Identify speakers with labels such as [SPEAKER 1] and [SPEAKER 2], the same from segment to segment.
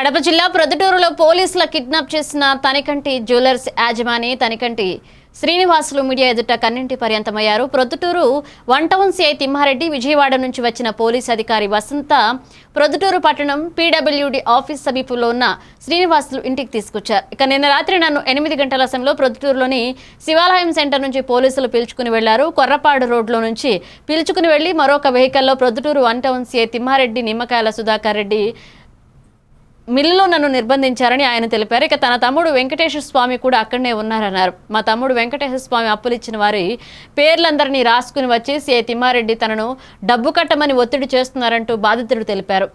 [SPEAKER 1] కడప జిల్లా ప్రొద్దుటూరులో పోలీసుల కిడ్నాప్ చేసిన తనికంటి జ్యువెలర్స్ యాజమాని తనికంటి శ్రీనివాసులు మీడియా ఎదుట కన్నింటి పర్యంతమయ్యారు. Proddatur one town CI Thimmareddy Vijayawada నుంచి వచ్చిన పోలీస్ అధికారి వసంత ప్రొద్దుటూరు పట్టణం పీడబ్ల్యూడి ఆఫీస్ సమీపంలో ఉన్న శ్రీనివాసులు ఇంటికి తీసుకొచ్చారు. ఇక నిన్న రాత్రి నన్ను ఎనిమిది గంటల సమయంలో ప్రొద్దుటూరులోని శివాలయం సెంటర్ నుంచి పోలీసులు పిలుచుకుని వెళ్ళారు. కొర్రపాడు రోడ్లో నుంచి పిలుచుకుని వెళ్ళి మరొక వెహికల్లో Proddatur one town CI Thimmareddy Nimmakayala Sudhakar Reddy మిల్లులో నన్ను నిర్బంధించారని ఆయన తెలిపారు. ఇక తన తమ్ముడు వెంకటేశ్వర స్వామి కూడా అక్కడనే ఉన్నారన్నారు. మా తమ్ముడు వెంకటేశ్వర స్వామి అప్పులు ఇచ్చిన వారి పేర్లందరినీ రాసుకుని వచ్చి ఏ తిమ్మారెడ్డి తనను డబ్బు కట్టమని ఒత్తిడి చేస్తున్నారంటూ బాధితుడు తెలిపారు.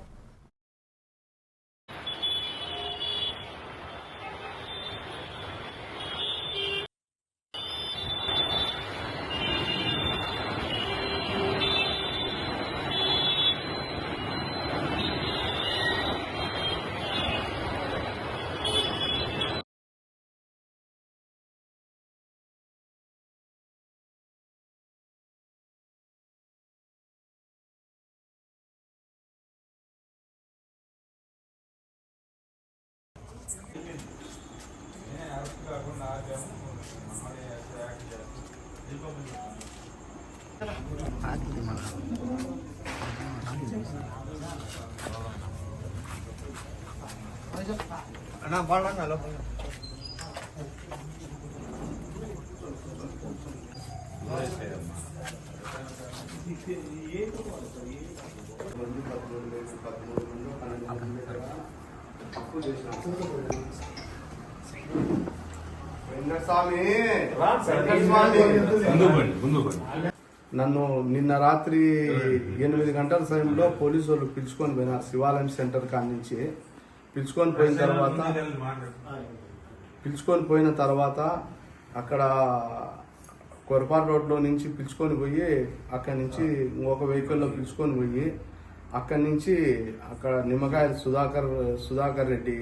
[SPEAKER 2] అన్నా బాగున్నా లోపల
[SPEAKER 3] వెంకటస్వామి
[SPEAKER 4] ముందు బండి ముందు బండి
[SPEAKER 3] నన్ను నిన్న రాత్రి ఎనిమిది గంటల సమయంలో పోలీసు వాళ్ళు పిలుచుకొని పోయినారు శివాలయం సెంటర్ కాడి నుంచి. పిలుచుకొని పోయిన తర్వాత పిలుచుకొని పోయిన తర్వాత అక్కడ కొరపాటు రోడ్లో నుంచి పిలుచుకొని పోయి అక్కడి నుంచి ఒక వెహికల్లో పిలుచుకొని పోయి అక్కడి నుంచి అక్కడ నిమ్మకాయల సుధాకర్ సుధాకర్ రెడ్డి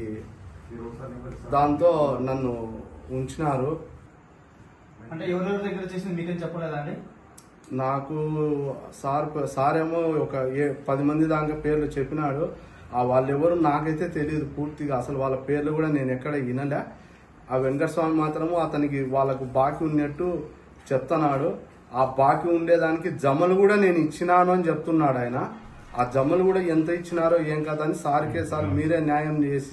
[SPEAKER 3] దాంతో నన్ను ఉంచినారు.
[SPEAKER 2] అంటే ఎవరెవరి దగ్గర చేసింది మీకేం చెప్పలేదా అండి?
[SPEAKER 3] నాకు సార్ సార్ ఏమో ఒక ఏ పది మంది దాకా పేర్లు చెప్పినాడు. ఆ వాళ్ళెవరు నాకైతే తెలియదు పూర్తిగా. అసలు వాళ్ళ పేర్లు కూడా నేను ఎక్కడ వినలే. ఆ వెంకటస్వామి మాత్రము అతనికి వాళ్ళకు బాకీ ఉన్నట్టు చెప్తున్నాడు. ఆ బాకీ ఉండేదానికి జమలు కూడా నేను ఇచ్చినాను అని చెప్తున్నాడు ఆయన. ఆ జమలు కూడా ఎంత ఇచ్చినారో ఏం కదా అని సార్కే సార్ మీరే న్యాయం చేసి